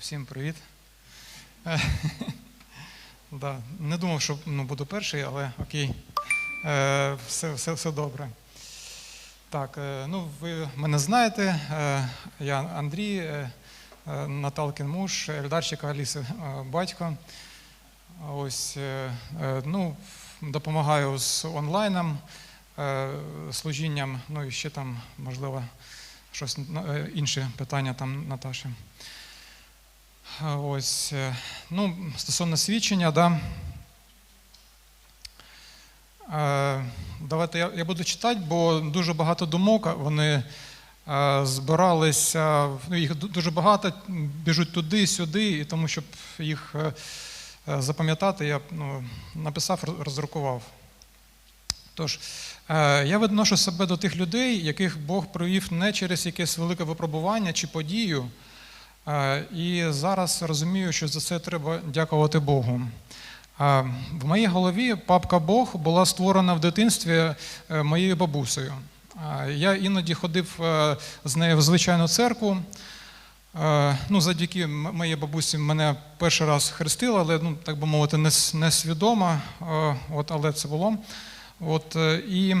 Всім привіт. Е, Да, не думав, що ну, буду перший, але окей. Е, Все, все, все добре. Так, е, ну ви мене знаєте. Е, Я Андрій, е, е, Наталкін муж, Ельдарчика Аліси е, батько. Ось, е, е, ну, допомагаю з онлайном, е, служінням, ну і ще там, можливо, щось е, інші питання там Наташі. Ось, е, ну, стосовно свідчення, да. Е, Давайте я, я буду читати, бо дуже багато думок, вони е, збиралися, ну, їх дуже багато, біжуть туди, сюди, і тому, щоб їх запам'ятати, я ну, написав, роз- роздрукував. Тож, я відношу себе до тих людей, яких Бог провів не через якесь велике випробування чи подію. Е, І зараз розумію, що за це треба дякувати Богу. Е, В моїй голові папка Бог була створена в дитинстві е, моєю бабусею. Я іноді ходив з нею в звичайну церкву. Ну, завдяки моїй бабусі мене перший раз хрестили, але ну, так би мовити, несвідомо, от, але це було. От, і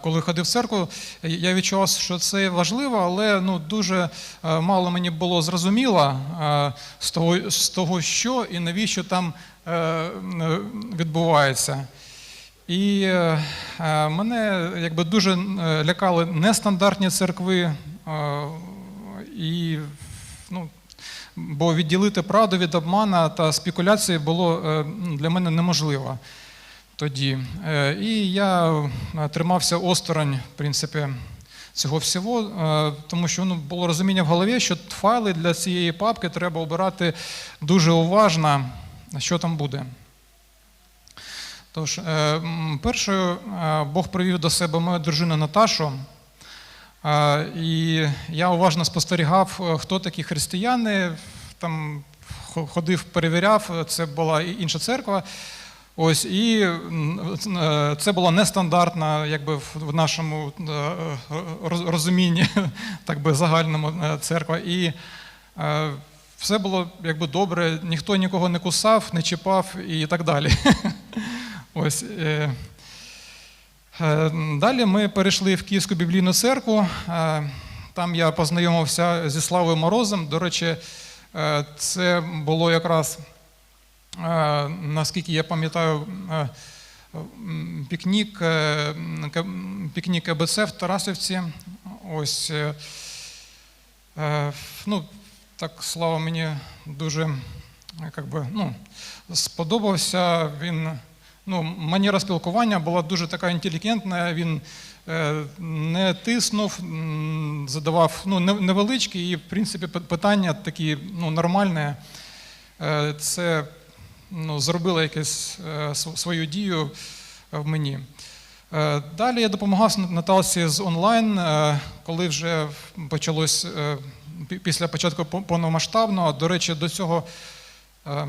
коли ходив в церкву, я відчував, що це важливо, але ну, дуже е, мало мені було зрозуміло е, з того, з того, що і навіщо там е, е, відбувається. І е, е, мене якби дуже е, лякали нестандартні церкви, е, і, ну, бо відділити правду від обмана та спекуляції було е, для мене неможливо тоді. Е, І я е, тримався осторонь, в принципі, цього всього, е, тому що ну, було розуміння в голові, що файли для цієї папки треба обирати дуже уважно, що там буде. Тож, першою Бог привів до себе мою дружину Наташу. І я уважно спостерігав, хто такі християни. Там ходив, перевіряв, це була інша церква. Ось і е, це було нестандартно, якби в нашому е, розумінні, так би загальному е, церква. І е, все було якби добре, ніхто нікого не кусав, не чіпав і так далі. Ось. е, Е, Далі ми перейшли в Київську біблійну церкву. Е, Там я познайомився зі Славою Морозом. До речі, е, це було якраз, е, наскільки я пам'ятаю, е, пікнік, е, пікнік ЕБЦ в Тарасівці. Ось, е, е, ну, так, Слава мені дуже е, як би, ну, сподобався. Він ну, маніра спілкування була дуже така інтелігентна. Він е, не тиснув, задавав ну, невеличкі і, в принципі, питання такі ну, нормальні. Е, Це ну, зробило якусь е, свою дію в мені. Е, Далі я допомагав Наталці з онлайн, е, коли вже почалось е, після початку повномасштабного. До речі, до цього е,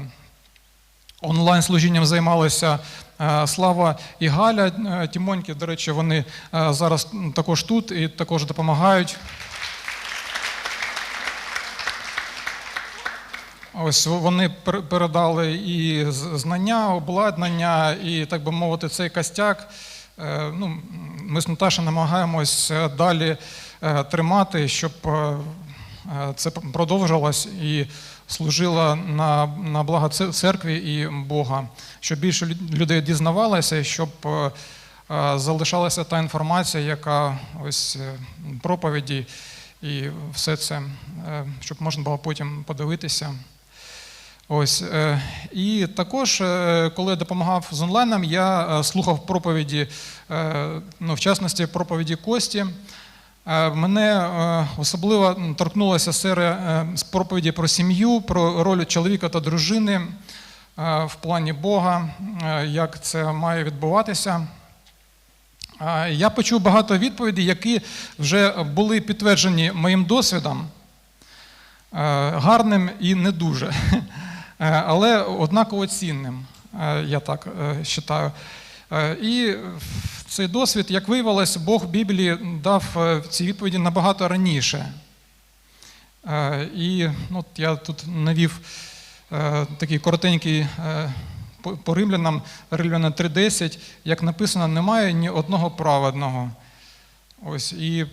онлайн-служінням займалися е, Слава і Галя е, Тімоньки. До речі, вони е, зараз також тут і також допомагають. Ось вони пер- передали і знання, обладнання, і, так би мовити, цей костяк. Е, Ну, ми з Наташею намагаємось е, далі е, тримати, щоб це продовжилось і служило на, на благо церкві і Бога, щоб більше людей дізнавалося, щоб залишалася та інформація, яка ось проповіді і все це, щоб можна було потім подивитися. Ось е, і також, е, коли я допомагав з онлайном, я е, слухав проповіді, ну, в частності проповіді Кості. Мене особливо торкнулася серія з проповіді про сім'ю, про роль чоловіка та дружини в плані Бога, як це має відбуватися. Я почув багато відповідей, які вже були підтверджені моїм досвідом, гарним і не дуже, але однаково цінним, е, я так вважаю. І цей досвід, як виявилось, Бог Біблії дав е, ці відповіді набагато раніше. Е, І ну, от я тут навів е, такий коротенький е, по- римлянам, римляна 3.10, як написано, немає ні одного праведного. Ось, і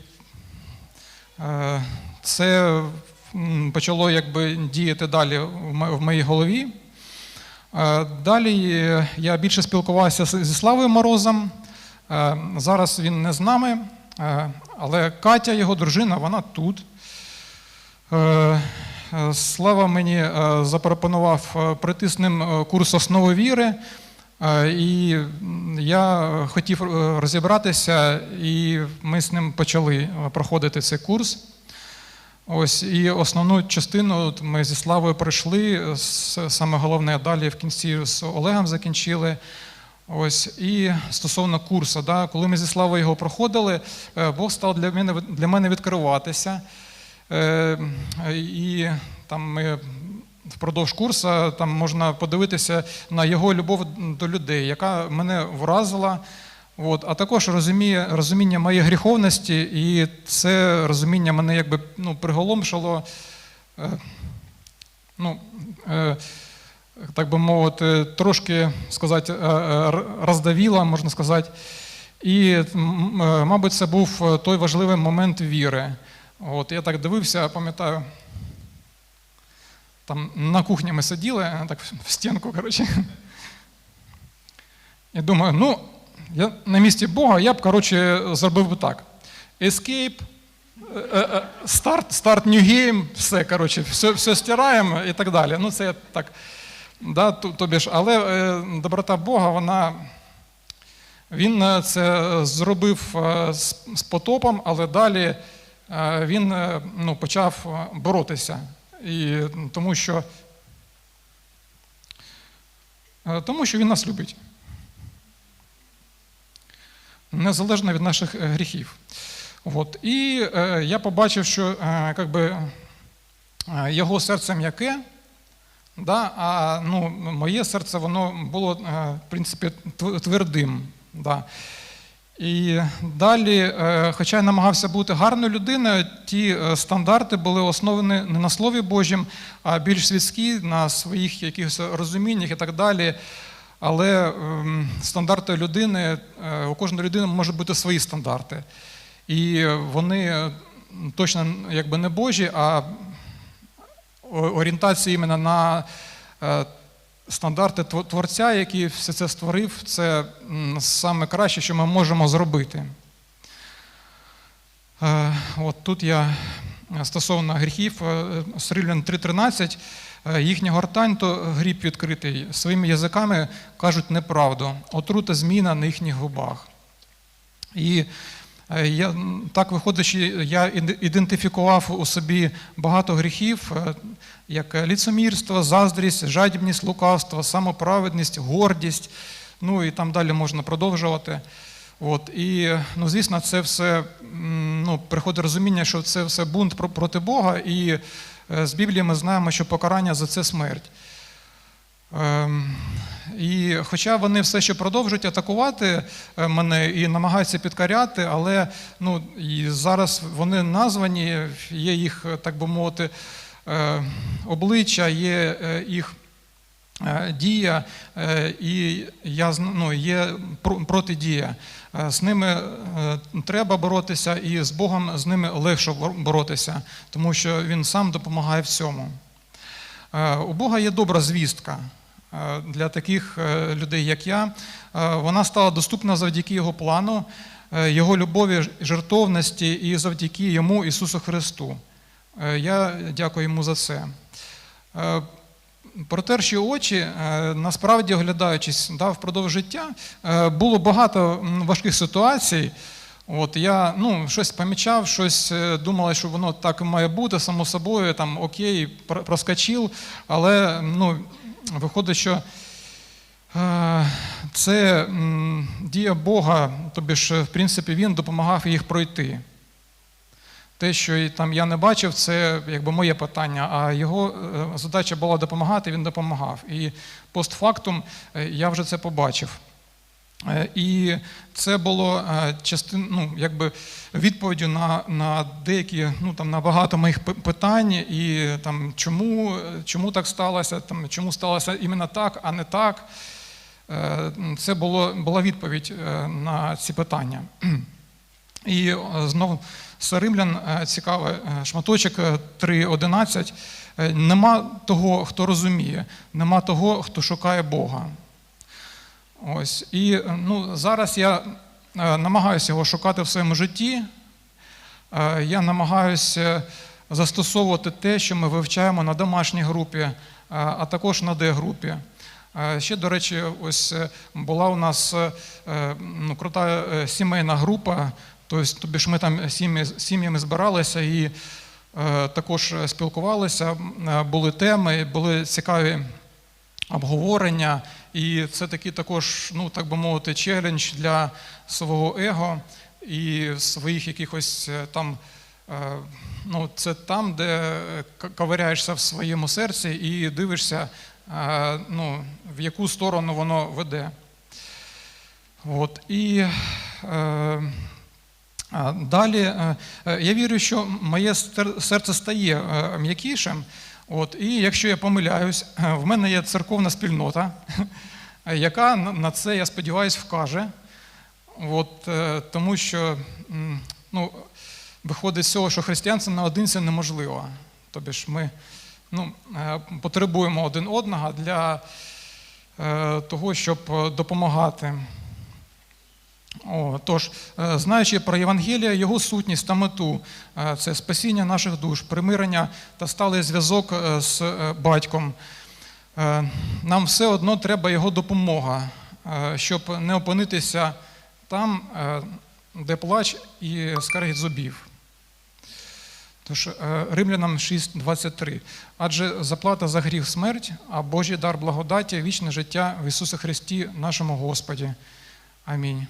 е, це почало якби діяти далі в моїй голові. Е, Далі е, я більше спілкувався зі Славою Морозом. Е, Зараз він не з нами, але Катя, його дружина, вона тут. Слава мені запропонував пройти з ним курс основи віри. І я хотів розібратися, і ми з ним почали проходити цей курс. Ось і основну частину от ми зі Славою пройшли. Саме головне далі в кінці з Олегом закінчили. Ось і стосовно курсу, да, коли ми зі Славою його проходили, е, Бог став для мене для мене відкриватися. Е, І там ми впродовж курсу там можна подивитися на його любов до людей, яка мене вразила. От, а також розуміє, розуміння моєї гріховності, і це розуміння мене якби ну, приголомшило, е, ну, е, так би мовити, трошки сказати, е, е, роздавіло, можна сказати. І, е, мабуть, це був е, той важливий момент віри. От, я так дивився, пам'ятаю, там на кухні ми сиділи, так в стінку, коротше. І думаю, ну, я на місці Бога я б, коротше, зробив би так. Escape, е, е, е, start, start new game, все, коротше, все, все стираємо і так далі. Ну, це так. Да, тобі ж, але е, доброта Бога, вона. Він е, це зробив е, з потопом, але далі е, він е, ну, почав е, боротися. І, тому, що, е, тому що він нас любить. Незалежно від наших е, гріхів. От. І е, я побачив, що е, би, е, його серце м'яке, да, а ну, моє серце воно було е, в принципі твердим. Да. І далі, е, хоча я намагався бути гарною людиною, ті е, стандарти були основані не на Слові Божім, а більш світські, на своїх якихось розуміннях і так далі. Але ем, стандарти людини, е, у кожної людини можуть бути свої стандарти. І вони е, точно якби не Божі, а орієнтація іменно на е, стандарти Творця, який все це створив, це саме краще, що ми можемо зробити. От тут я стосовно гріхів, е, з Римлян 3.13, е, їхня гортань то гріб відкритий, своїми язиками кажуть неправду, отрута зміна на їхніх губах. І е, я, так виходить, я ідентифікував у собі багато гріхів, е, як ліцемірство, заздрість, жадібність, лукавство, самоправедність, гордість. Ну і там далі можна продовжувати. От, і, ну, звісно, це все ну, приходить розуміння, що це все бунт про- проти Бога, і е, з Біблії ми знаємо, що покарання за це смерть. Ем, І хоча вони все ще продовжують атакувати е, мене і намагаються підкоряти, але ну, і зараз вони названі, є їх, так би мовити, е, обличчя, є їх дія, е, і я, ну, є протидія. Е, З ними е, треба боротися, і з Богом з ними легше боротися, тому що Він сам допомагає всьому. Е, У Бога є добра звістка е, для таких е, людей, як я. Е, Вона стала доступна завдяки Його плану, е, Його любові, жертовності і завдяки Йому, Ісусу Христу. Е, Я дякую йому за це. Протерші очі, е, насправді оглядаючись да, впродовж життя, е, було багато важких ситуацій. От я ну, щось помічав, щось е, думала, що воно так має бути, само собою, там окей, проскочив, але ну, виходить, що це дія Бога, тобі ж, в принципі, він допомагав їх пройти. Те, що там я не бачив, це якби моє питання, а його е, задача була допомагати, він допомагав. І постфактум е, я вже це побачив. Е, І це було частин, ну, якби відповіддю на, на деякі, ну там на багато моїх питань, і там чому, чому так сталося, там, чому сталося іменно так, а не так. Це було, була відповідь на ці питання. І знову римлян е, цікавий е, шматочок е, 3.11. Е, Нема того, хто розуміє, нема того, хто шукає Бога. Ось. І ну, зараз я намагаюся його шукати в своєму житті. Я намагаюся застосовувати те, що ми вивчаємо на домашній групі, а також на Д-групі. Ще, до речі, ось була у нас ну, крута сімейна група, тобто тобі ж ми там сім'ями збиралися і е, також спілкувалися, е, були теми, були цікаві обговорення, і це такий також, ну так би мовити, челендж для свого его і своїх якихось е, там. Ну, це там, де ковиряєшся в своєму серці і дивишся, ну, в яку сторону воно веде. От. І е, далі е, е, я вірю, що моє серце стає е, м'якішим. От, і якщо я помиляюсь, в мене є церковна спільнота, яка на- це, я сподіваюся, вкаже. От, тому що ну, виходить з цього, що християнство наодинці неможливо. Тобі ж ми ну, потребуємо один одного для того, щоб допомагати. О, тож, е, знаючи про Євангелія, його сутність та мету е, це спасіння наших душ, примирення та сталий зв'язок е, з батьком. Нам все одно треба його допомога, щоб не опинитися там, де плач і скаргіт зубів. Тож Римлянам 6.23. Адже заплата за гріх смерть, а Божий дар благодаті, вічне життя в Ісусі Христі, нашому Господі. Амінь.